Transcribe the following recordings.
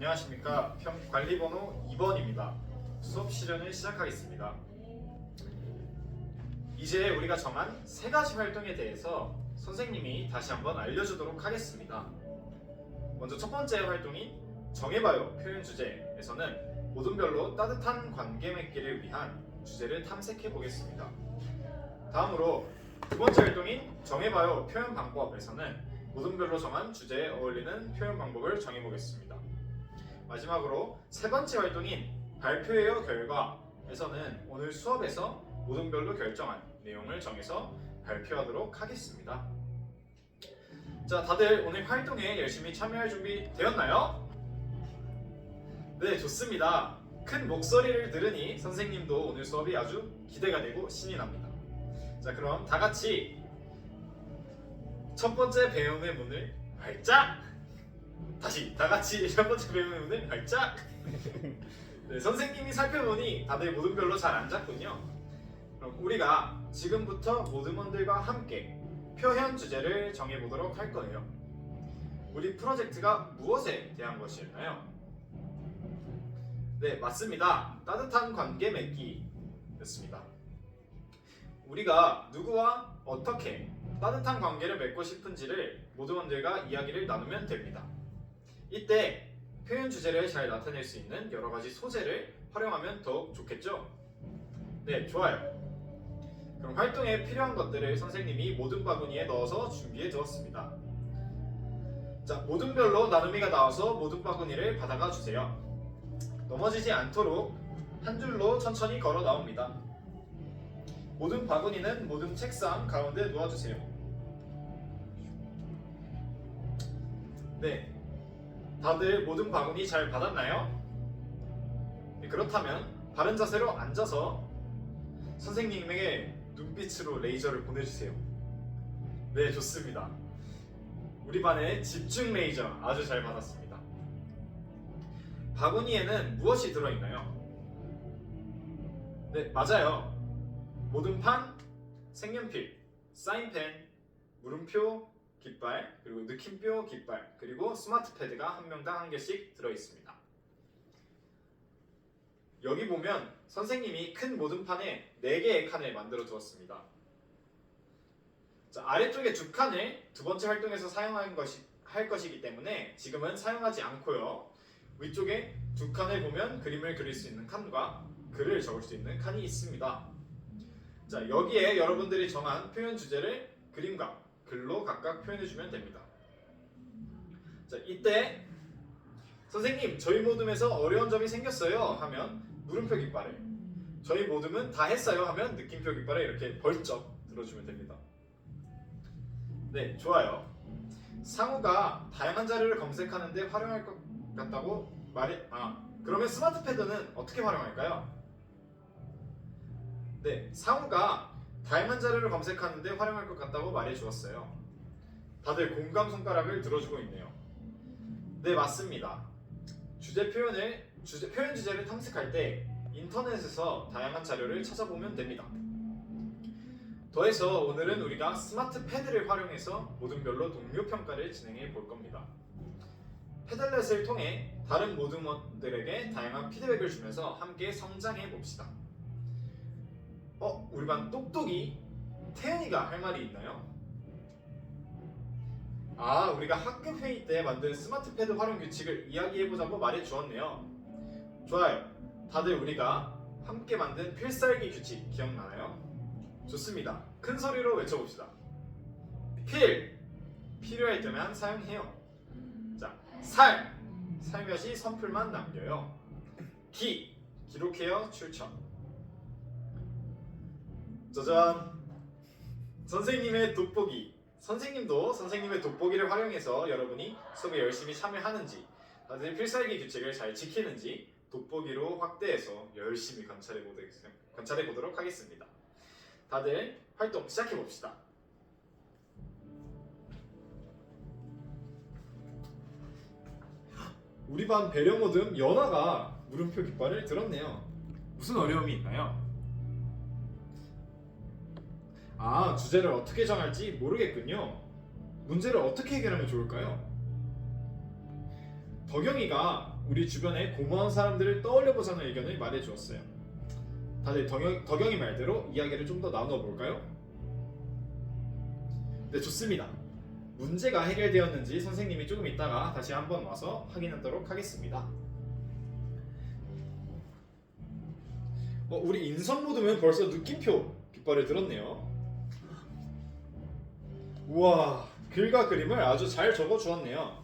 안녕하십니까. 평 관리번호 2번입니다. 수업 실현을 시작하겠습니다. 이제 우리가 정한 세 가지 활동에 대해서 선생님이 다시 한번 알려주도록 하겠습니다. 먼저 첫 번째 활동인 정해봐요 표현 주제에서는 모든별로 따뜻한 관계 맺기를 위한 주제를 탐색해 보겠습니다. 다음으로 두 번째 활동인 정해봐요 표현 방법에서는 모든별로 정한 주제에 어울리는 표현 방법을 정해보겠습니다. 마지막으로 세 번째 활동인 발표예요 결과에서는 오늘 수업에서 모든별로 결정한 내용을 정해서 발표하도록 하겠습니다. 자, 다들 오늘 활동에 열심히 참여할 준비 되었나요? 네, 좋습니다. 큰 목소리를 들으니 선생님도 오늘 수업이 아주 기대가 되고 신이 납니다. 자, 그럼 다 같이 첫 번째 배움의 문을 활짝! 다시 다 같이 첫 번째 배움의 문을 활짝! 네, 선생님이 살펴보니 다들 모든 별로 잘 안 잡군요. 그럼 우리가 지금부터 모든원들과 함께 표현 주제를 정해보도록 할 거예요. 우리 프로젝트가 무엇에 대한 것이었나요? 네, 맞습니다. 따뜻한 관계 맺기였습니다. 우리가 누구와 어떻게 따뜻한 관계를 맺고 싶은지를 모두원들과 이야기를 나누면 됩니다. 이때 표현 주제를 잘 나타낼 수 있는 여러 가지 소재를 활용하면 더욱 좋겠죠? 네, 좋아요. 그럼 활동에 필요한 것들을 선생님이 모든 바구니에 넣어서 준비해 두었습니다. 자, 모든 별로 나눔이가 나와서 모든 바구니를 받아가 주세요. 넘어지지 않도록 한 줄로 천천히 걸어 나옵니다. 모든 바구니는 모든 책상 가운데 놓아주세요. 네, 다들 모든 바구니 잘 받았나요? 네, 그렇다면 바른 자세로 앉아서 선생님에게 눈빛으로 레이저를 보내주세요. 네, 좋습니다. 우리 반의 집중 레이저 아주 잘 받았습니다. 바구니에는 무엇이 들어있나요? 네, 맞아요. 모든 판, 색연필, 사인펜, 물음표, 깃발, 그리고 느낌표, 깃발, 그리고 스마트 패드가 한 명당 한 개씩 들어 있습니다. 여기 보면 선생님이 큰 모든판에 4개의 칸을 만들어 두었습니다. 자, 아래쪽에 두 칸을 두 번째 활동에서 사용할 것이, 할 것이기 때문에 지금은 사용하지 않고요. 위쪽에 두 칸을 보면 그림을 그릴 수 있는 칸과 글을 적을 수 있는 칸이 있습니다. 자, 여기에 여러분들이 정한 표현 주제를 그림과 글로 각각 표현해 주면 됩니다. 자, 이때 선생님 저희 모둠에서 어려운 점이 생겼어요 하면 물음표 깃발을 저희 모둠은 다 했어요 하면 느낌표 깃발을 이렇게 벌쩍 들어주면 됩니다. 네, 좋아요. 상우가 다양한 자료를 검색하는데 활용할 것 같다고 말해 아 그러면 스마트 패드는 어떻게 활용할까요? 네, 상우가 다양한 자료를 검색하는데 활용할 것 같다고 말해 주었어요. 다들 공감 손가락을 들어주고 있네요. 네, 맞습니다. 주제 표현을 주제 표현 주제를 탐색할 때 인터넷에서 다양한 자료를 찾아보면 됩니다. 더해서 오늘은 우리가 스마트 패드를 활용해서 모든 별로 동료 평가를 진행해 볼 겁니다. 패들렛을 통해 다른 모둠원들에게 다양한 피드백을 주면서 함께 성장해 봅시다. 어, 우리 반 똑똑이 태연이가 할 말이 있나요? 아, 우리가 학급 회의 때 만든 스마트 패드 활용 규칙을 이야기해 보자고 말해 주었네요. 좋아요. 다들 우리가 함께 만든 필살기 규칙 기억나나요? 좋습니다. 큰 소리로 외쳐봅시다. 필 필요할 때만 사용해요. 자, 살 살며시 선풀만 남겨요. 기 기록해요 출처. 짜잔 선생님의 돋보기 선생님도 선생님의 돋보기를 활용해서 여러분이 수업에 열심히 참여하는지 다들 필살기 규칙을 잘 지키는지 돋보기로 확대해서 열심히 관찰해 보도록, 하겠습니다. 다들 활동 시작해 봅시다. 우리 반 배려 모듬 연아가 물음표 깃발을 들었네요. 무슨 어려움이 있나요? 아, 주제를 어떻게 정할지 모르겠군요. 문제를 어떻게 해결하면 좋을까요? 덕영이가 우리 주변에 고마운 사람들을 떠올려 보자는 의견을 말해 주었어요. 다들 덕영, 덕영이 말대로 이야기를 좀 더 나누어 볼까요? 네, 좋습니다. 문제가 해결되었는지 선생님이 조금 있다가 다시 한번 와서 확인하도록 하겠습니다. 어, 우리 인성 모드면 벌써 느낌표 깃발을 들었네요. 우와, 글과 그림을 아주 잘 적어 주었네요.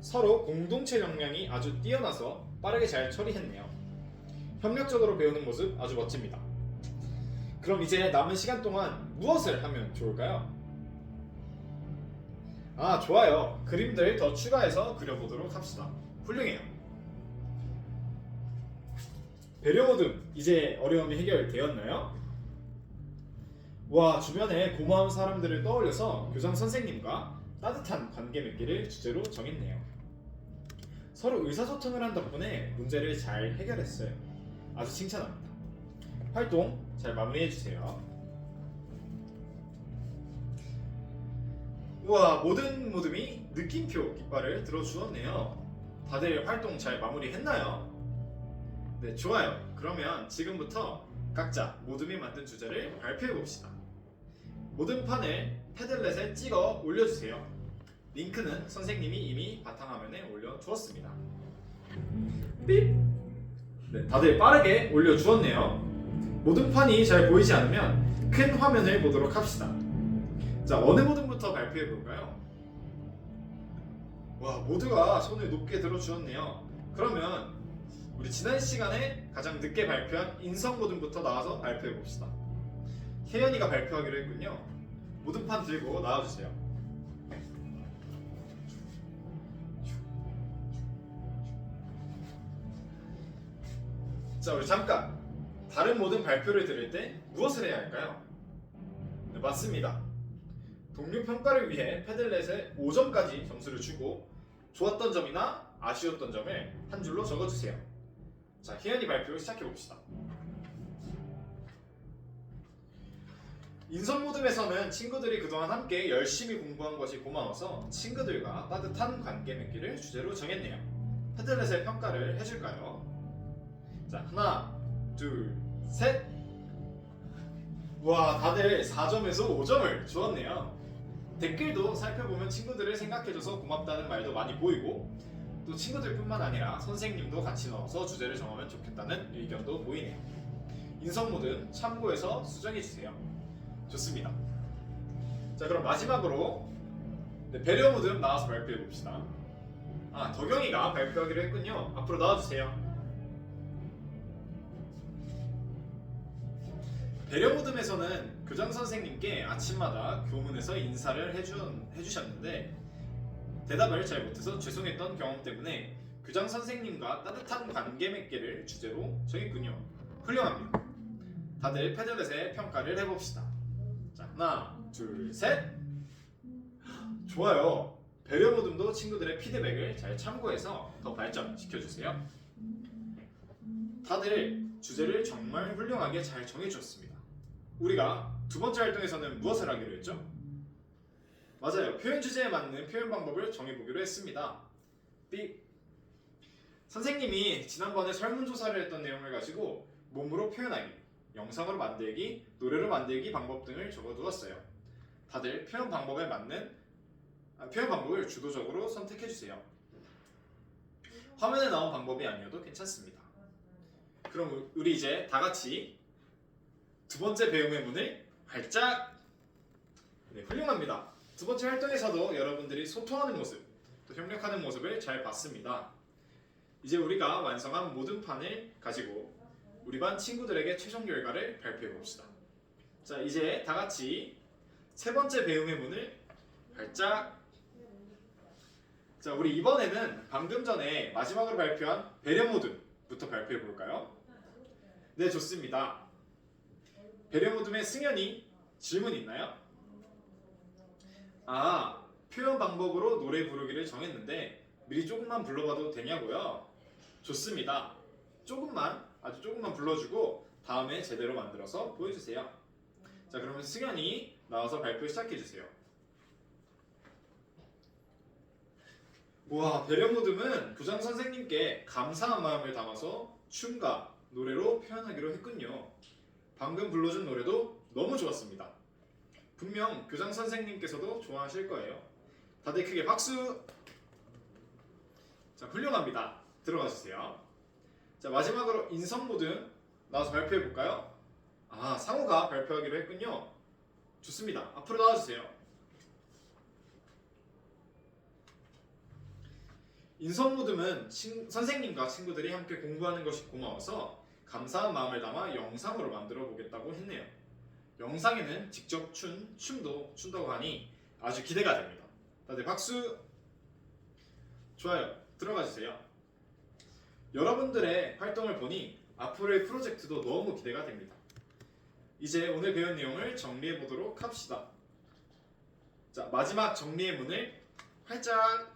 서로 공동체 역량이 아주 뛰어나서 빠르게 잘 처리했네요. 협력적으로 배우는 모습 아주 멋집니다. 그럼 이제 남은 시간 동안 무엇을 하면 좋을까요? 아, 좋아요. 그림들 더 추가해서 그려보도록 합시다. 훌륭해요. 배려 모드 이제 어려움이 해결되었나요? 와 주변에 고마운 사람들을 떠올려서 교장 선생님과 따뜻한 관계 맺기를 주제로 정했네요. 서로 의사소통을 한 덕분에 문제를 잘 해결했어요. 아주 칭찬합니다. 활동 잘 마무리해 주세요. 우와 모든 모듬이 느낌표 깃발을 들어주었네요. 다들 활동 잘 마무리했나요? 네, 좋아요. 그러면 지금부터 각자 모둠이 만든 주제를 발표해 봅시다. 모든 판을 패들렛에 찍어 올려주세요. 링크는 선생님이 이미 바탕화면에 올려주었습니다. 삐! 네, 다들 빠르게 올려주었네요. 모든 판이 잘 보이지 않으면 큰 화면을 보도록 합시다. 자, 어느 모둠부터 발표해 볼까요? 와, 모두가 손을 높게 들어주었네요. 그러면 우리 지난 시간에 가장 늦게 발표한 인성 모둠부터 나와서 발표해 봅시다. 혜연이가 발표하기로 했군요. 모둠판 들고 나와주세요. 자, 우리 잠깐 다른 모든 발표를 들을 때 무엇을 해야 할까요? 네, 맞습니다. 동료 평가를 위해 패들렛에 5점까지 점수를 주고 좋았던 점이나 아쉬웠던 점을 한 줄로 적어주세요. 자, 희연이 발표 시작해 봅시다. 인성 모듬에서는 친구들이 그동안 함께 열심히 공부한 것이 고마워서 친구들과 따뜻한 관계 맺기를 주제로 정했네요. 패들렛의 평가를 해줄까요? 자, 하나, 둘, 셋. 와, 다들 4점에서 5점을 주었네요. 댓글도 살펴보면 친구들을 생각해줘서 고맙다는 말도 많이 보이고 또 친구들뿐만 아니라 선생님도 같이 넣어서 주제를 정하면 좋겠다는 의견도 보이네요. 인성 모드 참고해서 수정해 주세요. 좋습니다. 자 그럼 마지막으로 네, 배려 모드 나와서 발표해 봅시다. 아 덕영이가 발표하기로 했군요. 앞으로 나와주세요. 배려 모듬에서는 교장 선생님께 아침마다 교문에서 인사를 해준, 해주셨는데 대답을 잘 못해서 죄송했던 경험 때문에 교장 선생님과 따뜻한 관계 맺기를 주제로 정했군요. 훌륭합니다. 다들 패들렛의 평가를 해봅시다. 자 하나, 둘, 셋. 좋아요. 배려 모듬도 친구들의 피드백을 잘 참고해서 더 발전시켜주세요. 다들 주제를 정말 훌륭하게 잘 정해주었습니다. 우리가 두 번째 활동에서는 무엇을 하기로 했죠? 맞아요. 표현 주제에 맞는 표현 방법을 정해보기로 했습니다. 삐. 선생님이 지난번에 설문조사를 했던 내용을 가지고 몸으로 표현하기, 영상으로 만들기, 노래로 만들기 방법 등을 적어두었어요. 다들 표현 방법에 맞는 아, 표현 방법을 주도적으로 선택해 주세요. 화면에 나온 방법이 아니어도 괜찮습니다. 그럼 우리 이제 다 같이 두 번째 배움의 문을 활짝 네, 훌륭합니다. 두 번째 활동에서도 여러분들이 소통하는 모습, 또 협력하는 모습을 잘 봤습니다. 이제 우리가 완성한 모든 판을 가지고 우리 반 친구들에게 최종 결과를 발표해 봅시다. 자, 이제 다 같이 세 번째 배움의 문을 활짝 자, 우리 이번에는 방금 전에 마지막으로 발표한 배려 모드부터 발표해 볼까요? 네, 좋습니다. 배려 모둠의 승현이 질문 있나요? 아 표현 방법으로 노래 부르기를 정했는데 미리 조금만 불러봐도 되냐고요? 좋습니다. 조금만 아주 조금만 불러주고 다음에 제대로 만들어서 보여주세요. 자 그러면 승현이 나와서 발표 시작해 주세요. 우와 배려 모듬은 교장 선생님께 감사한 마음을 담아서 춤과 노래로 표현하기로 했군요. 방금 불러준 노래도 너무 좋았습니다. 분명 교장 선생님께서도 좋아하실 거예요. 다들 크게 박수! 자, 훌륭합니다. 들어가 주세요. 자, 마지막으로 인성 모듬 나와서 발표해 볼까요? 아, 상호가 발표하기로 했군요. 좋습니다. 앞으로 나와주세요. 인성 모듬은 친- 선생님과 친구들이 함께 공부하는 것이 고마워서 감사한 마음을 담아 영상으로 만들어 보겠다고 했네요. 영상에는 직접 춘 춤도 춘다고 하니 아주 기대가 됩니다. 다들 박수! 좋아요. 들어가 주세요. 여러분들의 활동을 보니 앞으로의 프로젝트도 너무 기대가 됩니다. 이제 오늘 배운 내용을 정리해 보도록 합시다. 자, 마지막 정리의 문을 활짝